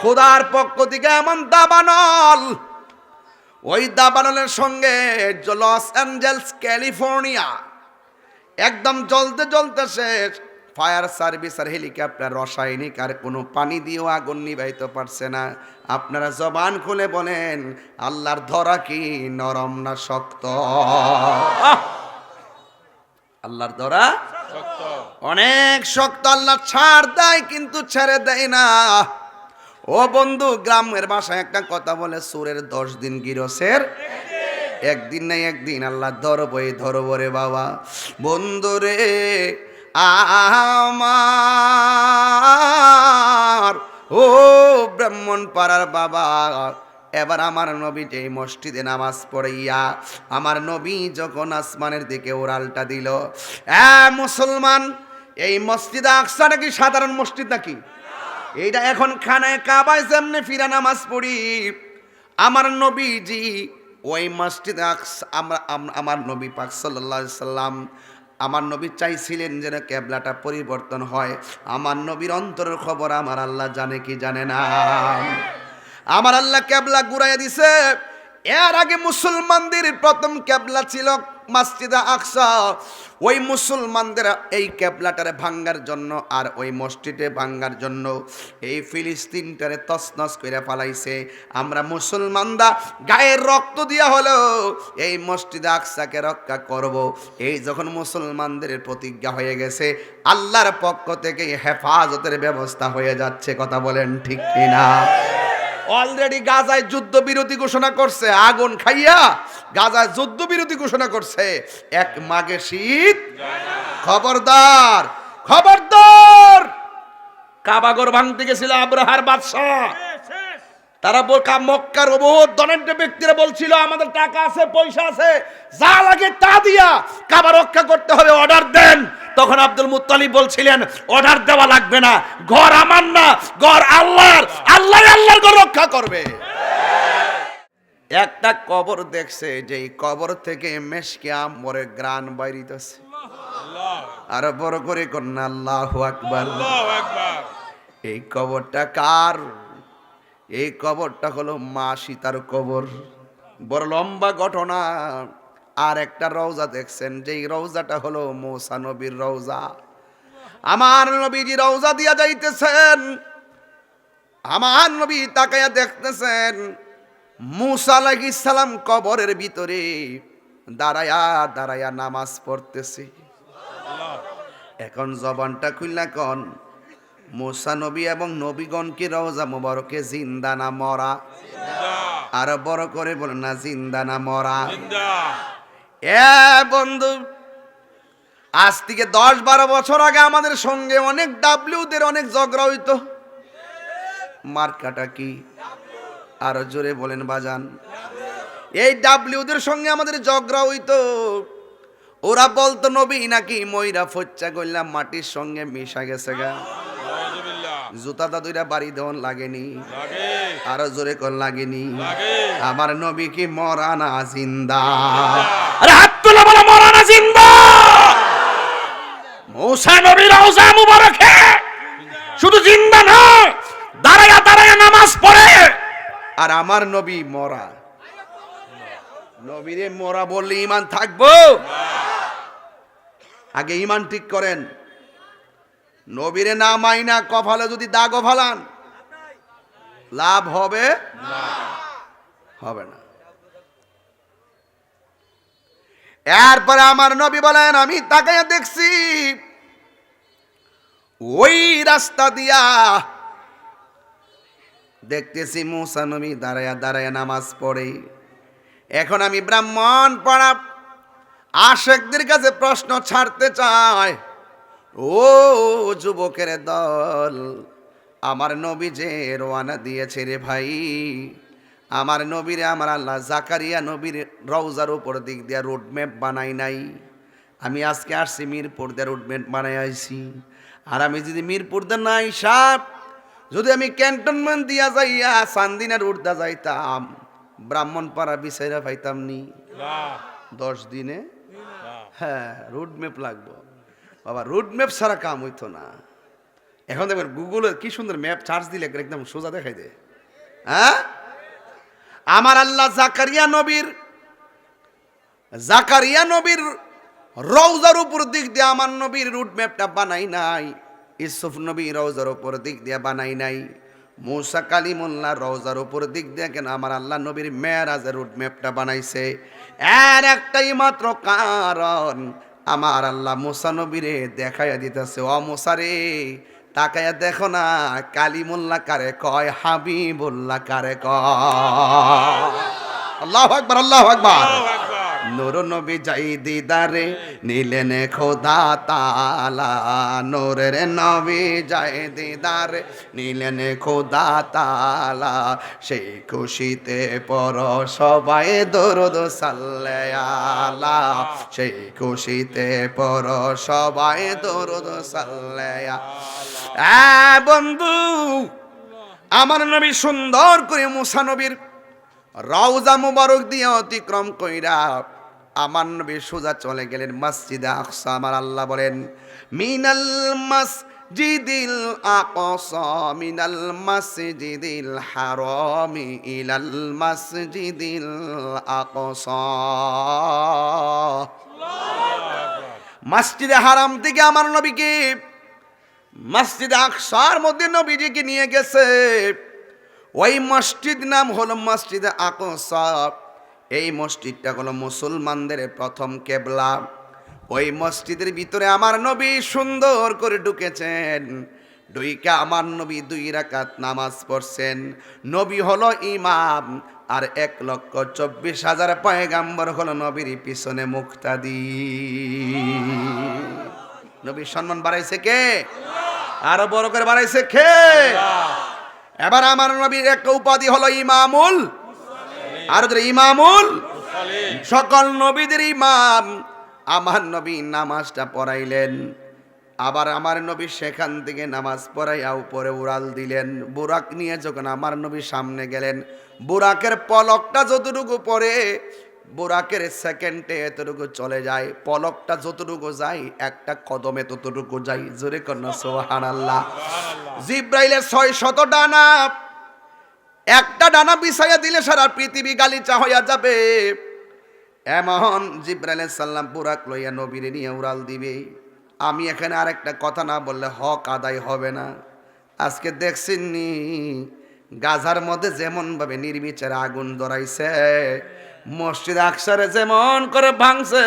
খোদার পক্ষ থেকে এমন দাবানল। ওই দাবানলের সঙ্গে লস অ্যাঞ্জেলস ক্যালিফোর্নিয়া একদম জ্বলতে জ্বলতে শেষ ফায়ার সার্ভিস আর হেলিকপ্টার রাসায়নিক আর কোনো পানি দিয়েও আগুন নিভাইতে পারছে না। আপনারা জবান খুলে বলেন আল্লাহর ধরা কি নরম না শক্ত? আল্লাহর ধরা অনেক শক্ত আল্লাহ ছাড় দেয় কিন্তু ছেড়ে দেয় না। ও বন্ধু, গ্রামের ভাষায় একটা কথা বলে, সুরের দশ দিন গিরসের একদিন নাই একদিন, আল্লাহ ধরবো, এই ধরবো রে বাবা। বন্ধু রে, আমার, ও ব্রাহ্মণ পাড়ার বাবা, এবার আমার নবী যে মসজিদে নামাজ পড়াইয়া, আমার নবী যখন আসমানের দিকে ওরালটা দিল, এ মুসলমান, এই মসজিদ আকসাটা কি সাধারণ মসজিদ নাকি? এইটা এখন খানায় কাবায় সামনে ফিরা নামাজ পড়ি। আমার নবীজি ওই মসজিদ আমরা, আম- আমার নবী পাক সাল্লা সাল্লাম, আমার নবী চাইছিলেন যেন ক্যাবলাটা পরিবর্তন হয়। আমার নবীর অন্তরের খবর আমার আল্লাহ জানে কি জানে না। আমার আল্লাহ ক্যাবলা ঘুরাইয়া দিছে এর আগে মুসলমানদের প্রথম ক্যাবলা ছিল মাসজিদা আকসা। ওই মুসলমানদের এই ক্যাবলাটারে ভাঙ্গার জন্য আর ওই মসজিদে ভাঙ্গার জন্য এই ফিলিস্তিনটারে তসনস করে ফালাইছে। আমরা মুসলমানরা গায়ের রক্ত দিয়া হলো এই মসজিদে আকসাকে রক্ষা করব। এই যখন মুসলমানদের প্রতিজ্ঞা হয়ে গেছে, আল্লাহর পক্ষ থেকে হেফাজতের ব্যবস্থা হয়ে যাচ্ছে। কথা বলেন ঠিক কিনা? অলরেডি গাজায় যুদ্ধ বিরতি ঘোষণা করছে। আগুন খাইয়া গাজায় যুদ্ধ বিরতি ঘোষণা করছে। এক মাগে শীত। খবরদার খবরদার! কাবাগর ভাঙতে গেছিল আব্রাহার বাদশাহ। তারা মক্কার বহুত ব্যক্তিরা বলছিল, আমাদের টাকা আছে, পয়সা আছে, যা লাগে তা দিয়া কাবা রক্ষা করতে হবে অর্ডার দেন। তখন আব্দুল মুত্তালিব বলছিলেন অর্ডার দেওয়া লাগবে না ঘর আমার না ঘর আল্লাহর আল্লাহ আল্লাহর ঘর রক্ষা করবে। একটা কবর দেখছে যে এই কবর থেকে মেশকে আমরে গ্রান বাইরিতেছে। আর বড় করে কন্যা আল্লাহ আকবার। এই কবরটা কার? এই কবরটা হলো মা সীতার কবর। বড় লম্বা ঘটনা। আর একটা রওজা দেখছেন যেই রওজাটা হলো মৌসা নবীর রওজা। আমার নবীজি রওজা দিয়া যাইতেছেন আমার নবী তাকায়া দেখতেছেন মুসা আলাইহিস সালাম কবরের ভিতরে দাঁড়ায়া দাঁড়ায়া নামাজ পড়তেছে। এখন জবানটা খুললা কন মুসা নবী এবং নবীগণকে রওজা মোবারকে জিন্দা না মরা? আর বড় করে বলে না জিন্দা না মরা? এ বন্ধু আজ থেকে দশ বারো বছর আগে আমাদের সঙ্গে অনেক ডাব্লিউদের অনেক ঝগড়া হইতো। মার্কাটা কি? আরও জোরে বলেন বাজান। এই ডাব্লিউদের সঙ্গে আমাদের ঝগড়া হইতো। ওরা বলতো নবী নাকি ময়রা ফচ্চা করলাম মাটির সঙ্গে মিশা গেছে গা। জুতা দাদুরা বাড়ি দেওয়ান লাগেনি। আরও জোরে কর লাগেনি। আমার নবী কি মরানা জিন্দা? আরে হাত তুলে বলে, মরানা জিন্দা। মৌসা নবী রওজা মুবারকে। শুধু জিন্দা না দাঁড়ায়া দাঁড়ায়া নামাজ পড়ে। আর আমার নবী মরা। নবীরে মরা বললে ইমান থাকব? আগে ইমান ঠিক করেন। নবীরে না মাইনা কফালে যদি দাগ ফালান, লাভ হবে? হবে না। এরপরে আমার নবী বলেন, আমি তাকে দেখছি। ওই রাস্তা দিয়া দেখতেছি মুসা নবী দাঁড়ায়া দাঁড়ায়া নামাজ পড়ে। এখন আমি ব্রাহ্মণ পড়া। আশেকদের কাছে প্রশ্ন ছাড়তে চাই ও যুবকের দল, আমার নবী যে রোয়ানা দিয়েছে রে ভাই আমার নবীরে, আমার আল্লাহ জাকারিয়া নবীর রওজার উপর দিক দিয়ে রোডম্যাপ বানাই নাই। আমি আজকে আসছি মিরপুর দিয়ে রোডম্যাপ বানাই আইছি। আর আমি যদি মিরপুর দিয়ে নাই সাপ যদি আমি ক্যান্টনমেন্ট দিয়া যাইয়া চান্দিনা রোড দা যাইতাম, ব্রাহ্মণপাড়া বিচাইরা পাইতাম নি। দশ দিনে? হ্যাঁ রোড ম্যাপ লাগবো। বাবা রোড ম্যাপ ছাড়া কাম হইতো না। এখন দেখবেন গুগলের কি সুন্দর ম্যাপ চার্জ দিলে একদম সোজা দেখাই দেয়। হ্যাঁ? আমার আল্লাহ জাকারিয়া নবীর জাকারিয়া নবীর রৌজার উপর দিক দিয়ে আমার নবীর রুট ম্যাপটা বানাই নাই ইসুফ নবী রৌজার উপর দিক দিয়ে বানাই নাই, মৌসা কালিমুল্লাহ রৌজার উপর দিক দিয়ে কেন আমার আল্লাহ নবীর মেয়ারাজের রুট ম্যাপটা বানাইছে? এর একটাই মাত্র কারণ, আমার আল্লাহ মুসা নবীরে দেখাইয়া দিতেছে অ তাকাইয়া দেখো না কালিমুল্লাহ কারে কয় হাবিবুল্লা কারে কয়। আল্লাহ আকবার আল্লাহ আকবার। নূর নবী যাই দিদারে নিলেন খোদা তালা নূরের নবী যাই দিদারে নিলেন খোদা তালা সেই খুশিতে পর সবাই দরদ সাল্লে আলা। সেই খুশিতে পর সবাই দরদ আ বন্ধু, আমার নবী সুন্দর করে মুসা নবীর রওজা মুবারক দিয়ে অতিক্রম কইরা আমার নবী সোজা চলে গেলেন মসজিদে আকসা। আমার আল্লাহ বলেন, মিনাল মসজিদিল আকসা, মিনাল মসজিদিল হারামি ইলাল মসজিদিল আকসা। মসজিদে হারাম থেকে আমার নবীকে, মসজিদে আকসার মধ্যে নবীজিকে নিয়ে গেছে। ওই মসজিদ নাম হলো মসজিদ আকসা। এই মসজিদটা হলো মুসলমানদের প্রথম কেবলা। ওই মসজিদের ভিতরে আমার নবী সুন্দর করে ঢুকেছেন। দুইকা আমার নবী দুই রাকাত নামাজ পড়ছেন। নবী হলো ইমাম আর এক লক্ষ চব্বিশ হাজার পয়গাম্বর হলো নবীর পিছনে মুক্তাদি। নবীর সম্মান বাড়াইছে কে? আরও বড় করে বাড়াইছে কে? এবার আমার নবীর একটা উপাধি হলো ইমামুল আর ইমামুল সকল নবীদের ইমাম। আমার নবী নামাজটা পড়াইলেন, আবার আমার নবী সেখান থেকে নামাজ পড়াইয়া উপরে উড়াল দিলেন। বুরাক নিয়ে যখন আমার নবী সামনে গেলেন, বুরাকের পলকটা যতটুকু পরে বুরাকের সেকেন্ডে এতটুকু চলে যায়, পলকটা যতটুকু যায়, একটা কদমে ততটুকু যায়। জোরে কন্যা সোহান আল্লাহ জিব্রাইলের ছয় শত ডানা একটা ডানা বিছাইয়া দিলে সারা পৃথিবী গালিচা হইয়া যাবে। এমন জিব্রাইল সাল্লাম বুরাক লইয়া নবীরে নিয়ে উড়াল দিবে। আমি এখানে আরেকটা কথা না বললে হক আদায় হবে না। আজকে দেখছেন নি, গাজার মধ্যে যেমনভাবে নির্বিচারে আগুন ধরাইছে, মসজিদ আকসারে যেমন করে ভাঙছে,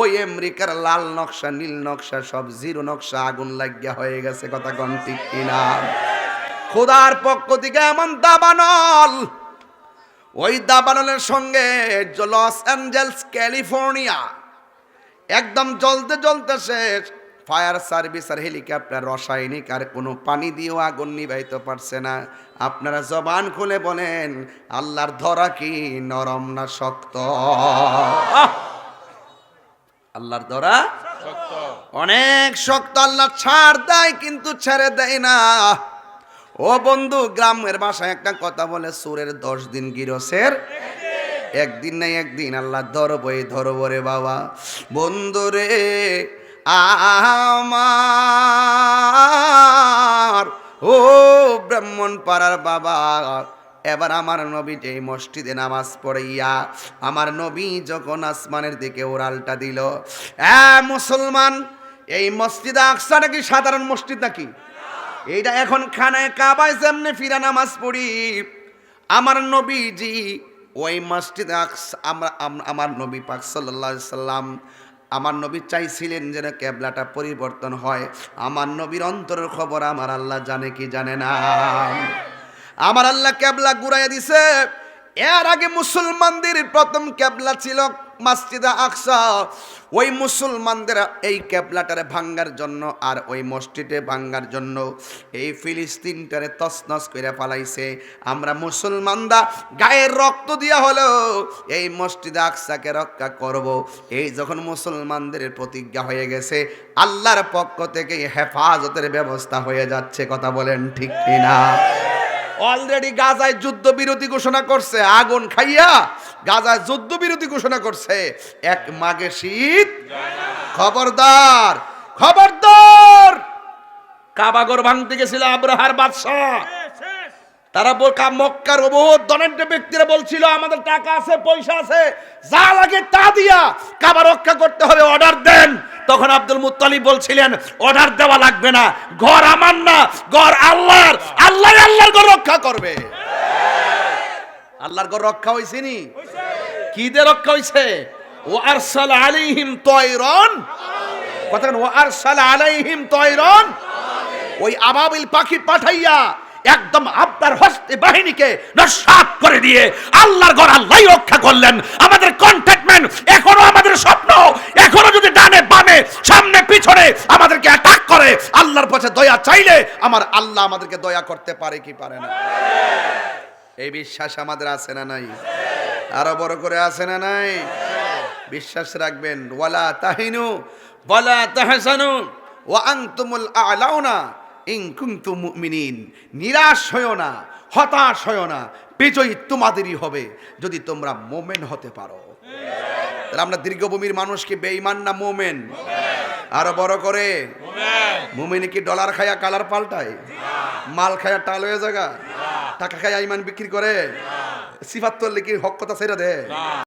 ওই আমেরিকার লাল নকশা, নীল নকশা, সব জিরো নকশা আগুন লাগিয়া হয়ে গেছে, কথা গন্টি কিনা? খোদার পক্ষ থেকে এমন দাবানল। ওই দাবানলের সঙ্গে লস অ্যাঞ্জেলস ক্যালিফোর্নিয়া একদম জ্বলতে জ্বলতে শেষ। ফায়ার সার্ভিস আর হেলিকপ্টার রাসায়নিক আর কোনো পানি দিয়েও আগুন নিভাইতে পারছে না। আপনারা জবান খুলে বলেন আল্লাহর ধরা কি নরম না শক্ত! আল্লাহর ধরা অনেক শক্ত আল্লাহ ছাড় দেয় কিন্তু ছেড়ে দেয় না। ও বন্ধু, গ্রামের ভাষায় একটা কথা বলে, সুরের দশ দিন গিরসের একদিন নাই একদিন, আল্লাহ ধরবো এই ধরবো রে বাবা। বন্ধু রে, আমার, ও ব্রাহ্মণ পাড়ার বাবা, এবার আমার নবী যে মসজিদে নামাজ পড়াইয়া, আমার নবী যখন আসমানের দিকে ওরালটা দিল, এ মুসলমান, এই মসজিদ আকসাটা কি সাধারণ মসজিদ নাকি? এইটা এখন খানায় কাবায় যেমনি ফিরা নামাজ পড়ি। আমার নবীজি ওই মসজিদ আমরা আম- আমার নবী পাক সাল্লাহ সাল্লাম আমার নবী চাইছিলেন যেন ক্যাবলাটা পরিবর্তন হয়। আমার নবীর অন্তরের খবর আমার আল্লাহ জানে কি জানে না। আমার আল্লাহ ক্যাবলা ঘুরাইয়া দিছে। এর আগে মুসলমানদের প্রথম ক্যাবলা ছিল মসজিদে আকসা। ওই মুসলমানদের এই ক্যাবলাটারে ভাঙ্গার জন্য আর ওই মসজিদে ভাঙ্গার জন্য এই ফিলিস্তিনটারে তসনস করে পালাইছে আমরা মুসলমানরা গায়ের রক্ত দিয়া হলো এই মসজিদে আকসাকে রক্ষা করব। এই যখন মুসলমানদের প্রতিজ্ঞা হয়ে গেছে, আল্লাহর পক্ষ থেকে হেফাজতের ব্যবস্থা হয়ে যাচ্ছে, কথা বলেন ঠিক কিনা? অলরেডি গাজায় যুদ্ধ বিরতি ঘোষণা করছে, আগুন খাইয়া গাজায় যুদ্ধ বিরতি ঘোষণা করছে। এক মাগে শীত। খবরদার খবরদার! কাবাগর ভাঙতে গেছিল আব্রাহার বাদশাহ। তারা মক্কার বহুত ধনাঢ্য ব্যক্তিরা বলছিল, আমাদের টাকা আছে, পয়সা আছে, যা লাগে তা দিয়া কাবা রক্ষা করতে হবে অর্ডার দেন। তখন আব্দুল মুত্তালিব বলছিলেন, অর্ডার দেওয়া লাগবে না, ঘর আমার না, ঘর আল্লাহর, আল্লাহ আল্লাহর ঘর রক্ষা করবে। আল্লাহর ঘর রক্ষা হয়েছে নি? কি দিয়ে রক্ষা হয়েছে ও আরসাল কথা ও আরসাল আলাইহিম ওই আবাবিল পাখি পাঠাইয়া একদম আপনার হস্তে বাহিনীকে করে দিয়ে আল্লাহর ঘর আল্লাহ রক্ষা করলেন। আমাদের কন্ট্যাক্টমেন্ট এখনও আমাদের স্বপ্ন, এখনও যদি ডানে বামে সামনে পিছনে আমাদেরকে অ্যাটাক করে পাশে দয়া চাইলে আমার আল্লাহ আমাদেরকে দয়া করতে পারে কি পারে না? এই বিশ্বাস আমাদের আছে না নাই? আরও বড় করে আছে না নাই? বিশ্বাস রাখবেন, ওয়ালা তাহিনু, ওয়ালা তাহসানু, ওয়া আনতুমুল আলাউনা ইন কুনতুম মুমিনিন। নিরাশ হয়ো না, হতাশ হয়ো না, বিজয়ী তোমাদেরই হবে যদি তোমরা মোমেন হতে পারো। তাহলে আমরা দীর্ঘভূমির মানুষকে বেঈমান না মোমেন? আরও বড় করে। মুমিন কি ডলার খায়া কালার পাল্টায়? মাল খায়া টাল হয়ে জায়গা টাকা খায়া ইমান বিক্রি করে? সিফাত লিখি কি হক কথা ছেড়ে দে